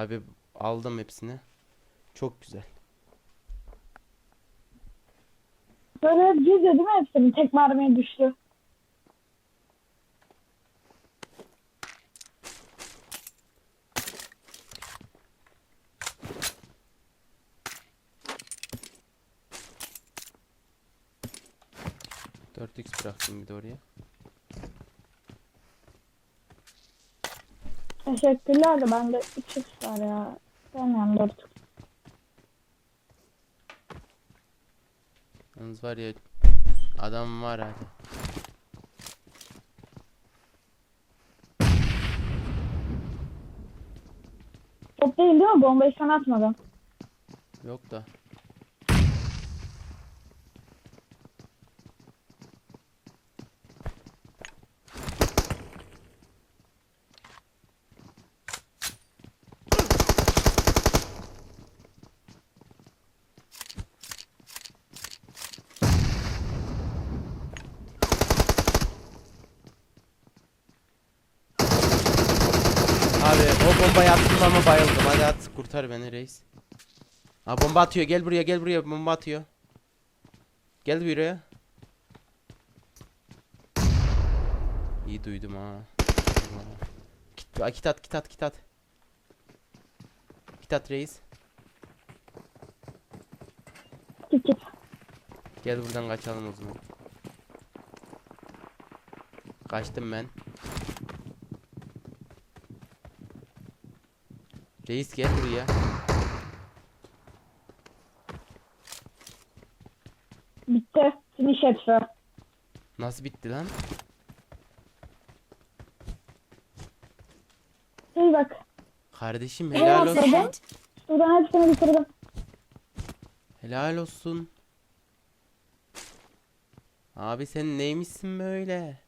Abi aldım hepsini. Çok güzel. Böyle geziyor değil mi hepsini? Tek mermiye düştü. Dört x bıraktım bir de oraya. Teşekkürler de bende 3x var ya. Sevmiyorum 4 Yalnız var ya adam var hadi. Top değil değil mi? Bombayı sen atmadın. Yok da. Abi o bombayı attım ama bayıldım. Hadi at kurtar beni reis. Ha bomba atıyor. Gel buraya gel buraya bomba atıyor. Gel buraya. İyi duydum ha. Kit, Aa, kit at kit at kit at. Kit at reis. Git git. Gel buradan kaçalım o zaman. Kaçtım ben. Reis gel buraya. Bitti. Finish hepsi. Nasıl bitti lan? İyi bak. Kardeşim helal olsun. Buradan hepsini bitirdim. Helal olsun. Abi sen neymişsin böyle?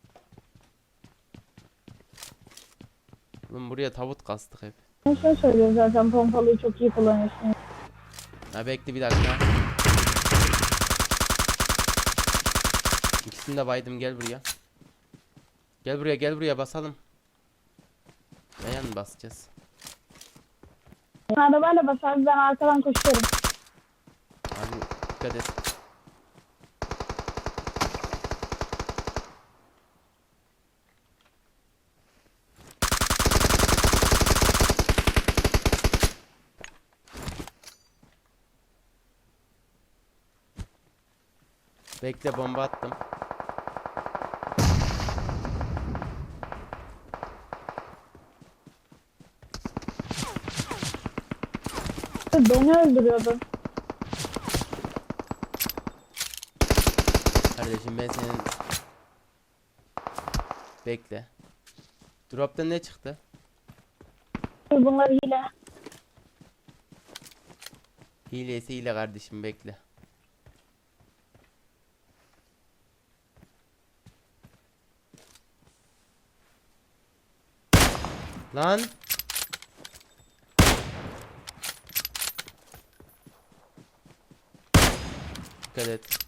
Oğlum buraya tavut kastık hep. Ben şey söylüyorum zaten pompalıyı çok iyi kullanıyorsun. Ha bekle bir dakika. İkisini de baydım gel buraya. Gel buraya gel buraya basalım. Dayan basacağız. Arabayla bas abi ben arkadan koşuyorum. Abi dikkat et. Bekle bomba attım. Beni öldürüyordu. Kardeşim ben senin Bekle. Drop'ta ne çıktı? Bunlar hile. Hilesi hile kardeşim bekle. Lan. Dikkat et.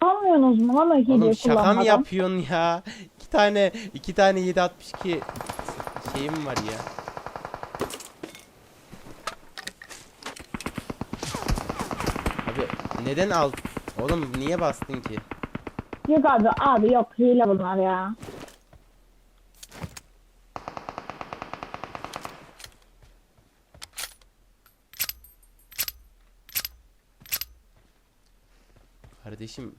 Almıyorsunuz mu hileyi Oğlum şaka mı kullanmadan? yapıyorsun ya? İki tane iki tane 762 şeyim var ya. Abi neden al? Oğlum niye bastın ki? Yok abi abi yok hile bunlar ya. Kardeşim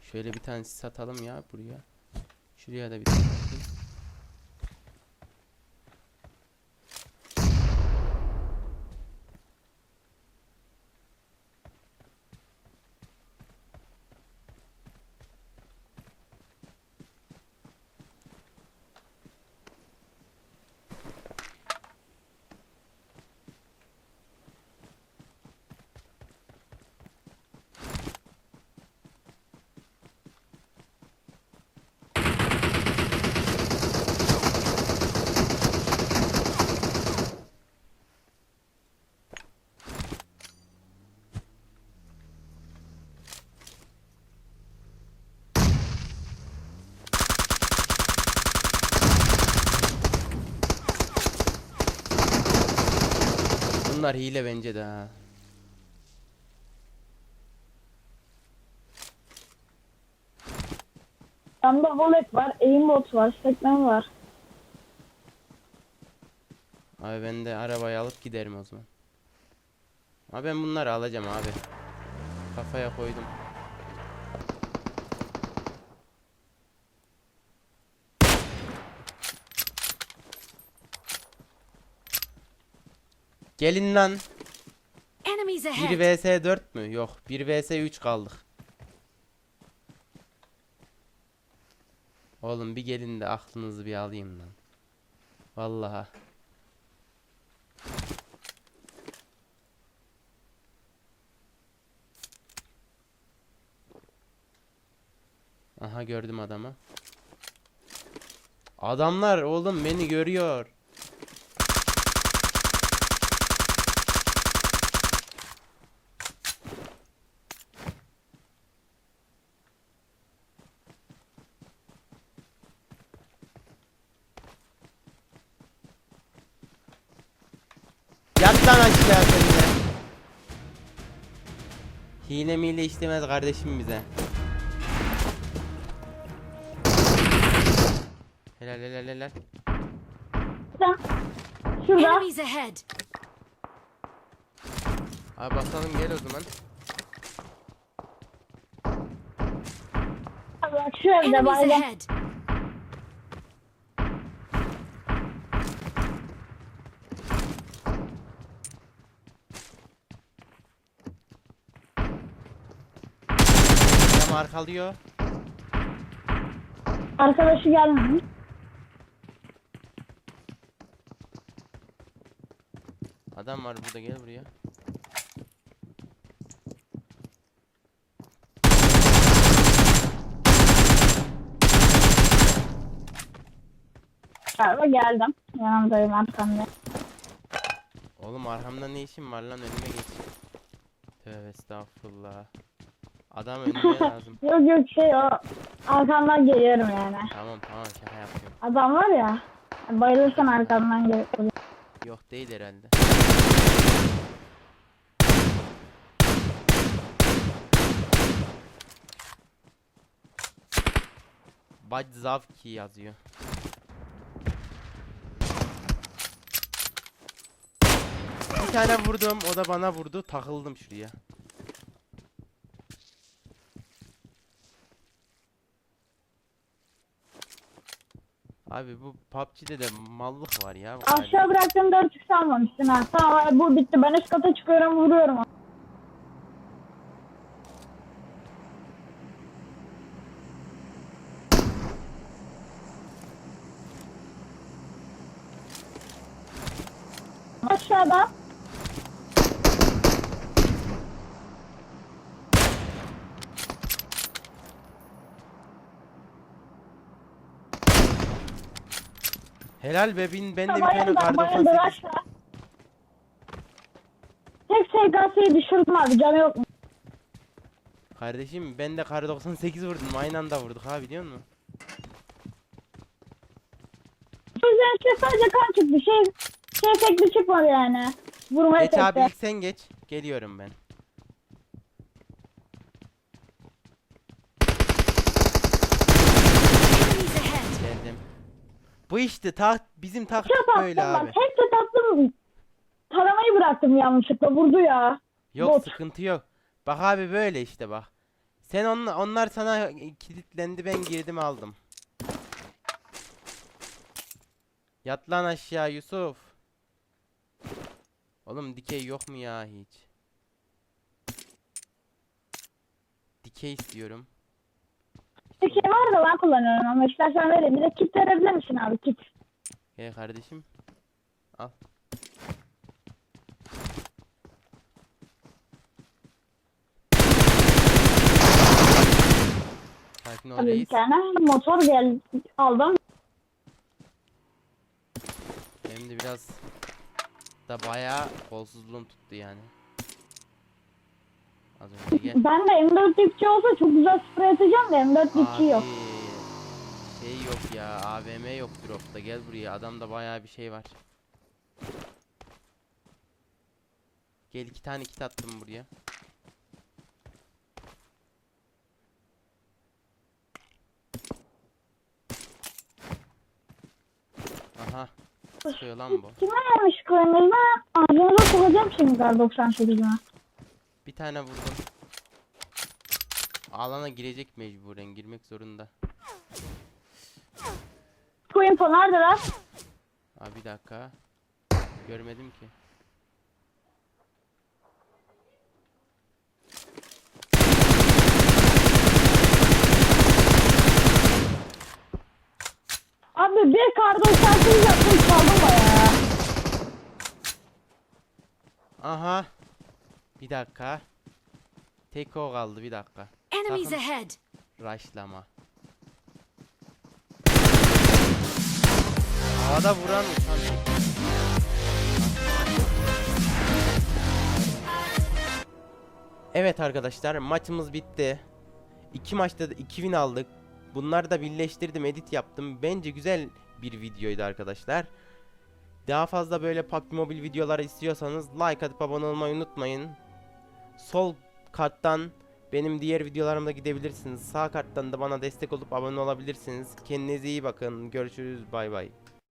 şöyle bir tane satalım ya buraya. Şuraya da bir tane. Bunlar hile bence de ha. Bende Volet var, aimbot var, sekmen var. Abi ben de arabayı alıp giderim o zaman. Abi ben bunları alacağım abi. Kafaya koydum. Gelin lan. Enemies 1 ahead! vs 4 mü? Yok. 1 vs 3 kaldık. Oğlum bir gelin de aklınızı bir alayım lan. Vallahi. Aha gördüm adamı. Adamlar oğlum beni görüyor. Yat lan aşağı sen de. Hile mile istemez kardeşim bize. Helal helal helal. Sen- Şurada. Enemies ahead! Abi basalım gel o zaman. Bak şu evde Enemies baygın. ahead! Adam arkalıyor. Arkadaşı gelmemiş. Adam var burada gel buraya. Galiba geldim. Yanımdayım arkamda. Oğlum arkamda ne işin var lan önüme geç. Tövbe estağfurullah. Adam önüme lazım. Yok yok şey o. Arkamdan geliyorum yani. Tamam tamam şaka yapıyorum. Adam var ya. Bayılırsan arkamdan geliyorum. Yok değil herhalde. Badzavki yazıyor. Bir tane vurdum, o da bana vurdu. Takıldım şuraya. Abi bu PUBG'de de mallık var ya. Aşağı bıraktığım 4 x almamışsın ha. Tamam bu bitti. Ben üst kata çıkıyorum vuruyorum. Aşağıda. Helal be bin ben de bir tane Bayıldı, kar bayıldı 98 aşağı. Tek SKS'yi düşürdüm abi. Canı yok mu? Kardeşim ben de kar 98 vurdum aynı anda vurduk ha biliyor musun? O yüzden işte sadece kan çıktı. Şey, şey efekti çıkmadı yani. Vurma Geç abi efekti. ilk sen geç geliyorum ben. Enemies ahead! Geldim. Bu işte ta bizim taktik Çok böyle attım abi. bak. Hep de tatlım. Taramayı bıraktım yanlışlıkla. Vurdu ya. Yok bot. sıkıntı yok. Bak abi böyle işte bak. Sen on, onlar sana kilitlendi ben girdim aldım. Yat lan aşağı Yusuf. Oğlum dikey yok mu ya hiç? Dikey istiyorum. Bir şey var da ben kullanıyorum ama istersen vereyim. Bir de kit verebilir misin abi kit? Gel kardeşim. Al. Sakin ol Abi bir reis. tane motor geldi aldım. Benim de biraz da bayağı kolsuzluğum tuttu yani. Az önce gel. Ben de M4 dipçi olsa çok güzel sprey atacağım da M4 dipçi yok. Şey yok ya AVM yok dropta gel buraya adamda bayağı bir şey var. Gel iki tane kit attım buraya. Aha. Sıkıyor lan bu. Kime vermiş kırmızı? Ağzınıza sokacağım şimdi kar 98'ine. Bir tane vurdum. Alana girecek mecburen girmek zorunda. Bu info nerede lan? Abi bir dakika. Görmedim ki. Abi bir kar 98 yaptım çaldım bayağı. Aha. Bir dakika. Tek o kaldı bir dakika. Enemies ahead. Raşlama. Havada vuran uçan. Evet arkadaşlar maçımız bitti. İki maçta da 2 win aldık. Bunları da birleştirdim, edit yaptım. Bence güzel bir videoydu arkadaşlar. Daha fazla böyle PUBG Mobile videoları istiyorsanız like atıp abone olmayı unutmayın. Sol karttan benim diğer videolarımda gidebilirsiniz. Sağ karttan da bana destek olup abone olabilirsiniz. Kendinize iyi bakın. Görüşürüz. Bay bay.